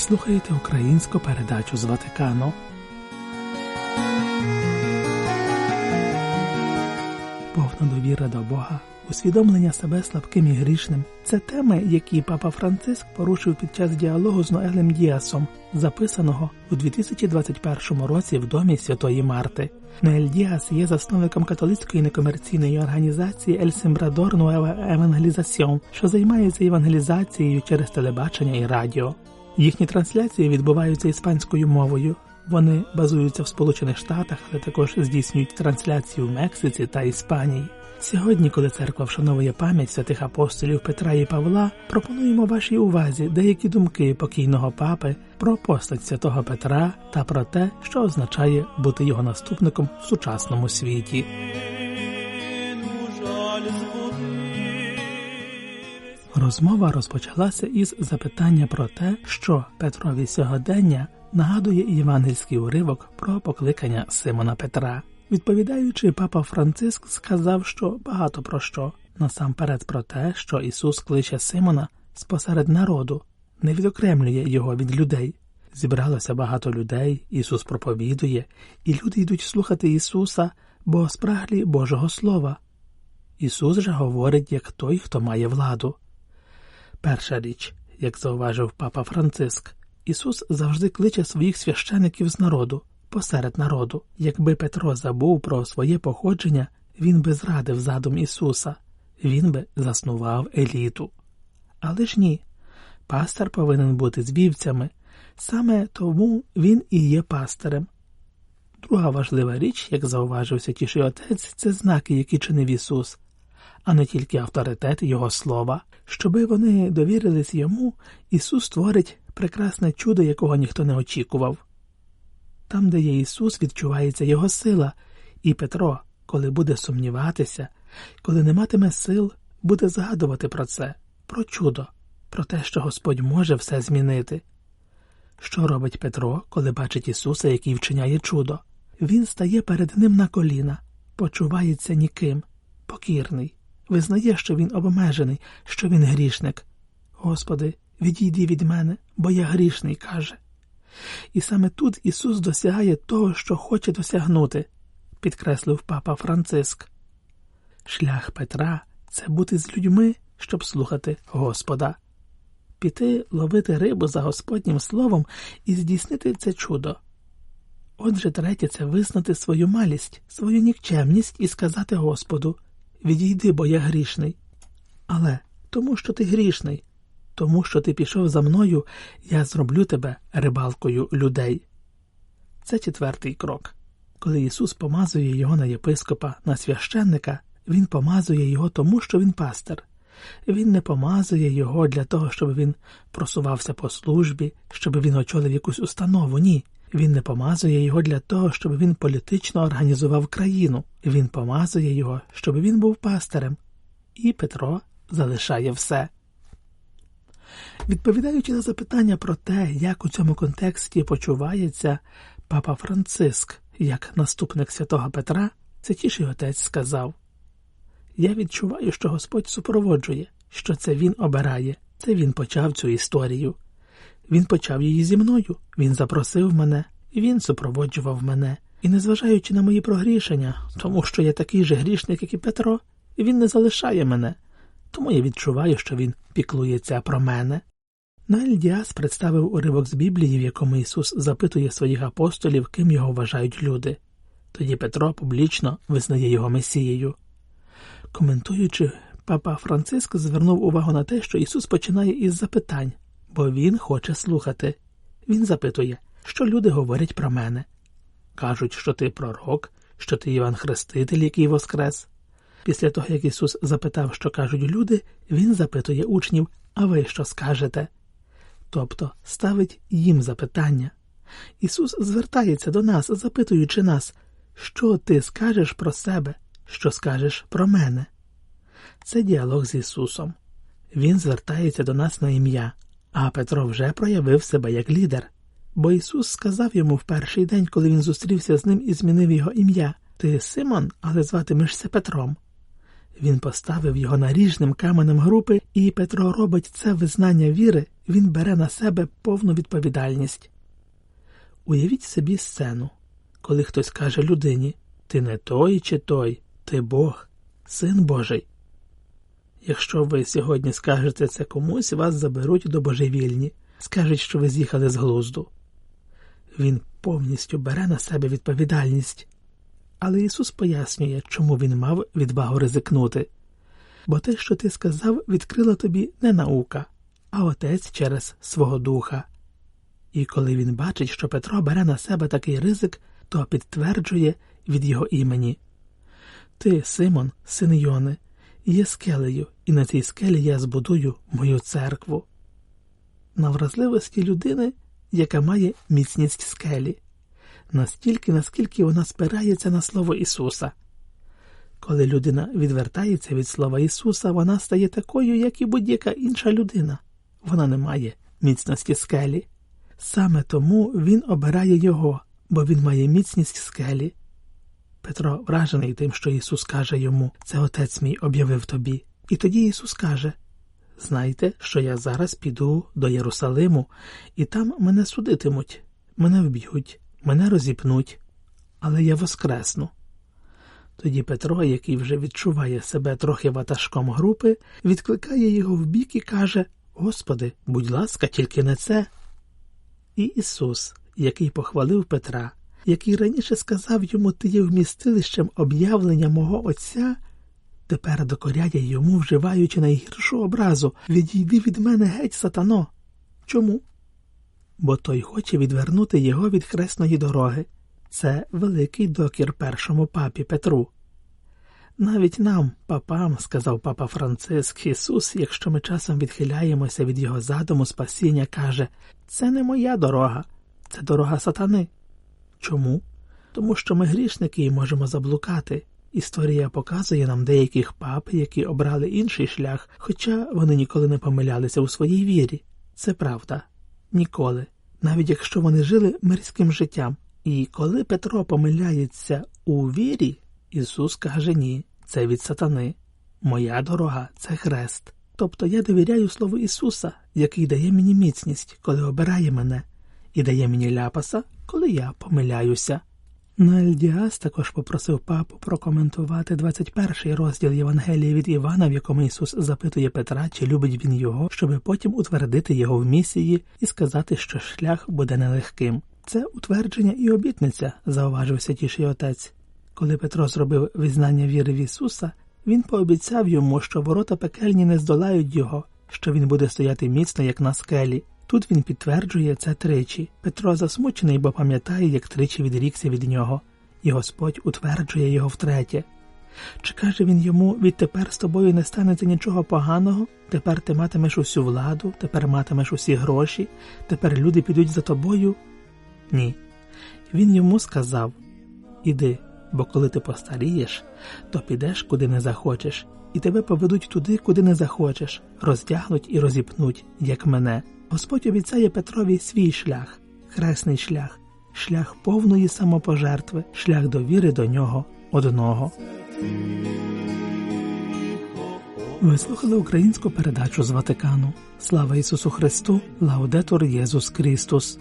слухаєте українську передачу з Ватикану. Повна довіра до Бога, усвідомлення себе слабким і грішним це теми, які папа Франциск порушив під час діалогу з Ноелем Діасом, записаного у 2021 році в домі Святої Марти. Ноель Діас є засновником католицької некомерційної організації El Sembrador Nueva Evangelización, що займається евангелізацією через телебачення і радіо. Їхні трансляції відбуваються іспанською мовою. Вони базуються в Сполучених Штатах, але також здійснюють трансляцію в Мексиці та Іспанії. Сьогодні, коли церква вшановує пам'ять святих апостолів Петра і Павла, пропонуємо вашій увазі деякі думки покійного папи про постать святого Петра та про те, що означає бути його наступником в сучасному світі. Розмова розпочалася із запитання про те, що Петрові сьогодення нагадує євангельський уривок про покликання Симона Петра. Відповідаючи, папа Франциск сказав, що багато про що, насамперед про те, що Ісус кличе Симона спосеред народу, не відокремлює його від людей. Зібралося багато людей, Ісус проповідує, і люди йдуть слухати Ісуса, бо спраглі Божого Слова. Ісус же говорить як той, хто має владу. Перша річ, як зауважив папа Франциск, Ісус завжди кличе своїх священиків з народу, посеред народу. Якби Петро забув про своє походження, він би зрадив задум Ісуса, він би заснував еліту. Але ж ні, пастор повинен бути з вівцями, саме тому він і є пастирем. Друга важлива річ, як зауважив святіший отець, це знаки, які чинив Ісус, а не тільки авторитет Його слова. Щоби вони довірились йому, Ісус створить прекрасне чудо, якого ніхто не очікував. Там, де є Ісус, відчувається Його сила, і Петро, коли буде сумніватися, коли не матиме сил, буде згадувати про це, про чудо, про те, що Господь може все змінити. Що робить Петро, коли бачить Ісуса, який вчиняє чудо? Він стає перед Ним на коліна, почувається ніким, покірний, визнає, що він обмежений, що він грішник. Господи, відійди від мене, бо я грішний, каже. І саме тут Ісус досягає того, що хоче досягнути, підкреслив папа Франциск. Шлях Петра це бути з людьми, щоб слухати Господа, піти ловити рибу за Господнім словом і здійснити це чудо. Отже, третє це визнати свою малість, свою нікчемність і сказати Господу Відійди, бо я грішний. Але тому, що ти грішний, тому що ти пішов за мною, я зроблю тебе рибалкою людей. Це четвертий крок. Коли Ісус помазує його на єпископа, на священника, Він помазує його тому, що він пастир. Він не помазує його для того, щоб він просувався по службі, щоб він очолив якусь установу. Ні. Він не помазує його для того, щоб він політично організував країну. Він помазує його, щоб він був пастирем. І Петро залишає все. Відповідаючи на запитання про те, як у цьому контексті почувається папа Франциск як наступник святого Петра, Святіший отець сказав Я відчуваю, що Господь супроводжує, що це він обирає, це він почав цю історію. Він почав її зі мною, він запросив мене, він супроводжував мене. І, незважаючи на мої прогрішення, тому що я такий же грішник, як і Петро, він не залишає мене, тому я відчуваю, що він піклується про мене. Наель Діас представив уривок з Біблії, в якому Ісус запитує своїх апостолів, ким його вважають люди. Тоді Петро публічно визнає його Месією. Коментуючи, папа Франциск звернув увагу на те, що Ісус починає із запитань, бо Він хоче слухати. Він запитує, що люди говорять про мене. Кажуть, що ти пророк, що ти Іван Хреститель, який воскрес. Після того, як Ісус запитав, що кажуть люди, Він запитує учнів, а ви що скажете? Тобто ставить їм запитання. Ісус звертається до нас, запитуючи нас, що ти скажеш про себе, що скажеш про мене. Це діалог з Ісусом. Він звертається до нас на ім'я, а Петро вже проявив себе як лідер. Бо Ісус сказав йому в перший день, коли він зустрівся з ним і змінив його ім'я Ти Симон, але зватимешся Петром. Він поставив його наріжним каменем групи, і Петро робить це визнання віри, він бере на себе повну відповідальність. Уявіть собі сцену, коли хтось каже людині Ти не той чи той, ти Бог, син Божий. Якщо ви сьогодні скажете це комусь, вас заберуть до божевільні, скажуть, що ви з'їхали з глузду. Він повністю бере на себе відповідальність. Але Ісус пояснює, чому Він мав відвагу ризикнути. Бо те, що ти сказав, відкрила тобі не наука, а отець через свого духа. І коли він бачить, що Петро бере на себе такий ризик, то підтверджує від його імені Ти, Симон, син Йони, є скелею, і на цій скелі я збудую мою церкву. На вразливості людини, яка має міцність скелі, настільки, наскільки вона спирається на слово Ісуса. Коли людина відвертається від слова Ісуса, вона стає такою, як і будь-яка інша людина. Вона не має міцності скелі. Саме тому він обирає його, бо він має міцність скелі. Петро вражений тим, що Ісус каже йому це Отець мій об'явив тобі. І тоді Ісус каже Знайте, що я зараз піду до Єрусалиму, і там мене судитимуть, мене вб'ють, мене розіпнуть, але я воскресну. Тоді Петро, який вже відчуває себе трохи ватажком групи, відкликає його в бік і каже Господи, будь ласка, тільки не це. І Ісус, який похвалив Петра, який раніше сказав йому ти є вмістилищем об'явлення мого Отця, тепер докоряє йому, вживаючи найгіршу образу Відійди від мене геть, сатано. Чому? Бо той хоче відвернути його від хресної дороги. Це великий докір першому папі Петру. Навіть нам, папам, сказав папа Франциск Ісус, якщо ми часом відхиляємося від його задуму спасіння, каже це не моя дорога, це дорога сатани. Чому? Тому що ми грішники і можемо заблукати. Історія показує нам деяких пап, які обрали інший шлях, хоча вони ніколи не помилялися у своїй вірі. Це правда, ніколи, навіть якщо вони жили мирським життям. І коли Петро помиляється у вірі, Ісус каже ні, це від сатани. Моя дорога це хрест. Тобто я довіряю Слову Ісуса, який дає мені міцність, коли обирає мене, і дає мені ляпаса, коли я помиляюся. Нальдіас також попросив папу прокоментувати 21 розділ Євангелії від Івана, в якому Ісус запитує Петра, чи любить він його, щоби потім утвердити його в місії і сказати, що шлях буде нелегким. Це утвердження і обітниця, зауважив святіший отець. Коли Петро зробив визнання віри в Ісуса, він пообіцяв йому, що ворота пекельні не здолають його, що він буде стояти міцно, як на скелі. Тут він підтверджує це тричі. Петро засмучений, бо пам'ятає, як тричі відрікся від нього, і Господь утверджує його втретє. Чи каже він йому відтепер з тобою не станеться нічого поганого? Тепер ти матимеш усю владу, тепер матимеш усі гроші, тепер люди підуть за тобою? Ні. Він йому сказав Іди, бо коли ти постарієш, то підеш, куди не захочеш, і тебе поведуть туди, куди не захочеш, роздягнуть і розіпнуть, як мене. Господь обіцяє Петрові свій шлях, хресний шлях, шлях повної самопожертви, шлях довіри до нього одного. Ви слухали українську передачу з Ватикану. Слава Ісусу Христу, Лаудетур Єсус Христос.